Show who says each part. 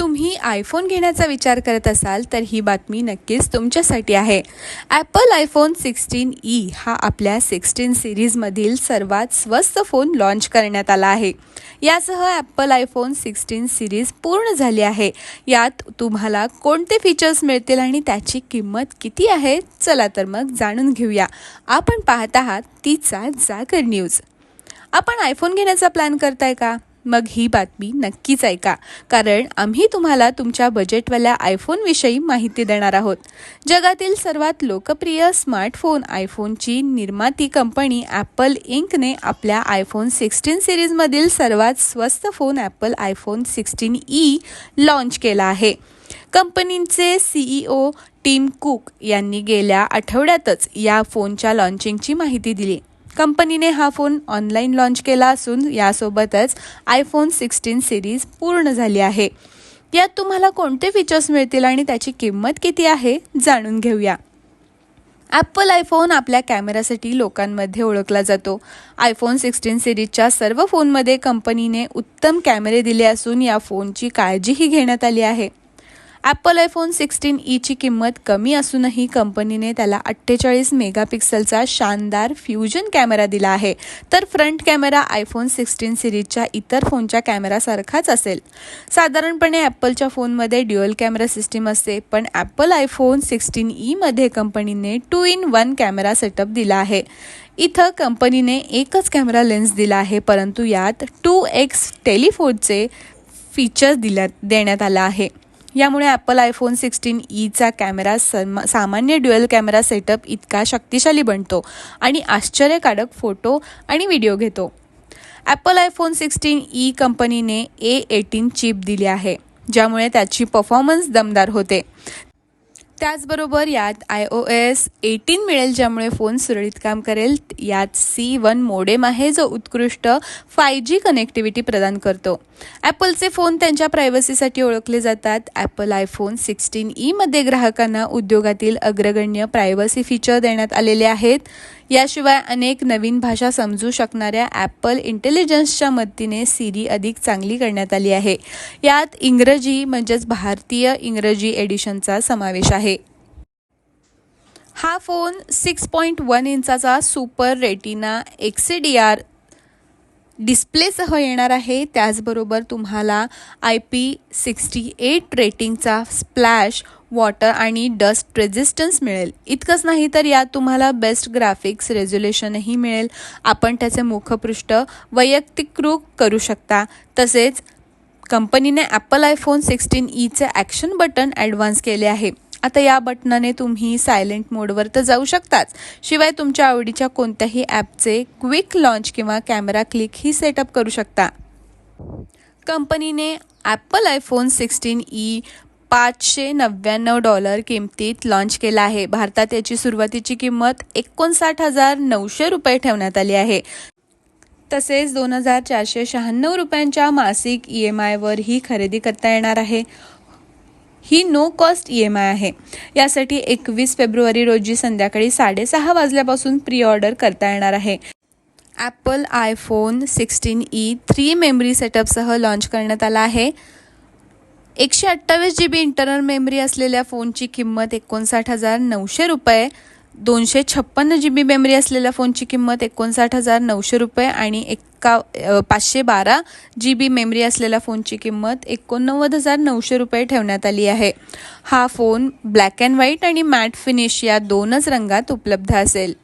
Speaker 1: तुम्ही आयफोन घेण्याचा विचार करत असाल तर ही बातमी नक्कीच तुमच्यासाठी आहे. ॲपल आयफोन सिक्स्टीन ई हा आपल्या सिक्स्टीन सिरीजमधील सर्वात स्वस्त फोन लॉन्च करण्यात आला आहे. यासह ॲपल आयफोन सिक्स्टीन सिरीज पूर्ण झाली आहे. यात तुम्हाला कोणते फीचर्स मिळतील आणि त्याची किंमत किती आहे चला तर मग जाणून घेऊया. आपण पाहत आहात तिचा जागर न्यूज आपण आयफोन घेण्याचा प्लॅन करताय का? मग ही बातमी नक्कीच ऐका. कारण आम्ही तुम्हाला तुमच्या बजेटवाल्या आयफोनविषयी माहिती देणार आहोत. जगातील सर्वात लोकप्रिय स्मार्टफोन आयफोनची निर्माती कंपनी ॲपल इंकने आपल्या आयफोन सिक्स्टीन सिरीजमधील सर्वात स्वस्त phone Apple iPhone sixteen E launch केला आहे. कंपनीचे सीईओ टीम कुक यांनी गेल्या आठवड्यातच या फोनच्या लॉन्चिंगची माहिती दिली. कंपनीने हा फोन ऑनलाईन लॉन्च केला असून यासोबतच आयफोन सिक्स्टीन सिरीज पूर्ण झाली आहे. यात तुम्हाला कोणते फीचर्स मिळतील आणि त्याची किंमत किती आहे जाणून घेऊया. ॲपल आयफोन आपल्या कॅमेरासाठी लोकांमध्ये ओळखला जातो. आयफोन सिक्स्टीन सिरीजच्या सर्व फोनमध्ये कंपनीने उत्तम कॅमेरे दिले असून या फोनची काळजीही घेण्यात आली आहे. ॲपल आयफोन सिक्स्टीन ईची किंमत कमी असूनही कंपनीने त्याला अठ्ठेचाळीस मेगापिक्सलचा शानदार फ्युजन कॅमेरा दिला आहे. तर फ्रंट कॅमेरा आयफोन सिक्स्टीन सिरीजच्या इतर फोनच्या कॅमेरासारखाच असेल. साधारणपणे ॲपलच्या फोनमध्ये ड्युअल कॅमेरा सिस्टीम असते पण ॲपल आयफोन सिक्स्टीन ईमध्ये कंपनीने two in one camera setup दिला आहे. इथं कंपनीने एकच कॅमेरा लेन्स दिला आहे परंतु यात टू एक्स टेलिफोनचे फीचर्स दिल्या देण्यात आलं आहे. यामुळे ॲपल आयफोन सिक्स्टीन ईचा कॅमेरा सम सामान्य ड्युएल कॅमेरा सेटअप इतका शक्तिशाली बनतो आणि आश्चर्यकारक फोटो आणि व्हिडिओ घेतो. ॲपल आयफोन सिक्स्टीन ई कंपनीने ए एटीन चिप दिली आहे ज्यामुळे त्याची परफॉर्मन्स दमदार होते. त्याचबरोबर यात आय ओ एस एटीन मिळेल ज्यामुळे फोन सुरळीत काम करेल. यात सी वन मोडेम आहे जो उत्कृष्ट फाय जी कनेक्टिव्हिटी प्रदान करतो. ॲपलचे फोन त्यांच्या प्रायव्हसीसाठी ओळखले जातात. ॲपल आयफोन सिक्स्टीन ईमध्ये ग्राहकांना उद्योगातील अग्रगण्य प्रायव्हसी फीचर देण्यात आलेले आहेत. याशिवाय अनेक नवीन भाषा समजू शकणाऱ्या ॲपल इंटेलिजन्सच्या मदतीने सिरी अधिक चांगली करण्यात आली आहे. यात इंग्रजी म्हणजेच भारतीय इंग्रजी एडिशनचा समावेश आहे. हा फोन सिक्स पॉईंट वन इंचाचा सुपर रेटिना डी आर डिस्प्लेसह येणार आहे. त्याचबरोबर तुम्हाला आय पी सिक्स्टी एट रेटिंगचा स्प्लॅश वॉटर आणि डस्ट रेझिस्टन्स मिळेल. इतकंच नाही तर यात तुम्हाला बेस्ट ग्राफिक्स रेझोल्युशनही मिळेल. आपण त्याचे मुखपृष्ठ वैयक्तिकृत करू शकता. तसेच कंपनीने ॲपल आयफोन सिक्स्टीन ईचे ॲक्शन बटन ॲडव्हान्स केले आहे. आता या बटनाने तुम्ही सायलेंट मोडवर तर जाऊ शकताच. शिवाय तुमच्या आवडीच्या कोणत्याही ॲपचे क्विक लॉन्च किंवा कॅमेरा क्लिक ही सेटअप करू शकता. कंपनीने ॲपल आयफोन सिक्स्टीन ई पाचशे नव्याण्णव डॉलर किमतीत लॉन्च केला आहे. भारतात याची सुरुवातीची किंमत एकोणसाठ हजार नऊशे रुपये ठेवण्यात आली आहे. तसेच दोन हजार चारशे शहाण्णव रुपयांच्या मासिक ई एम आयवर ही खरेदी करता येणार आहे. ही no cost E M I आहे. यासाठी एकवीस फेब्रुवारी रोजी संध्याकाळी साडेसहा वाजल्यापासून प्री ऑर्डर करता येणार आहे. Apple iPhone sixteen E three memory सेटअपसह launch करण्यात आला आहे. एकशे अठ्ठावीस जी बी इंटरनल मेमरी असलेल्या फोनची किंमत एकोणसाठ हजार नऊशे रुपये. दोनशे छप्पन्न जी बी मेमरी असलेल्या फोनची किंमत एकोणसाठ हजार नऊशे रुपये आणि एका पाचशे बारा जी बी मेमरी असलेल्या फोनची किंमत एकोणनव्वद हजार नऊशे रुपये ठेवण्यात आली आहे. हा फोन ब्लॅक अँड व्हाईट आणि मॅट फिनिश या दोनच रंगात उपलब्ध असेल.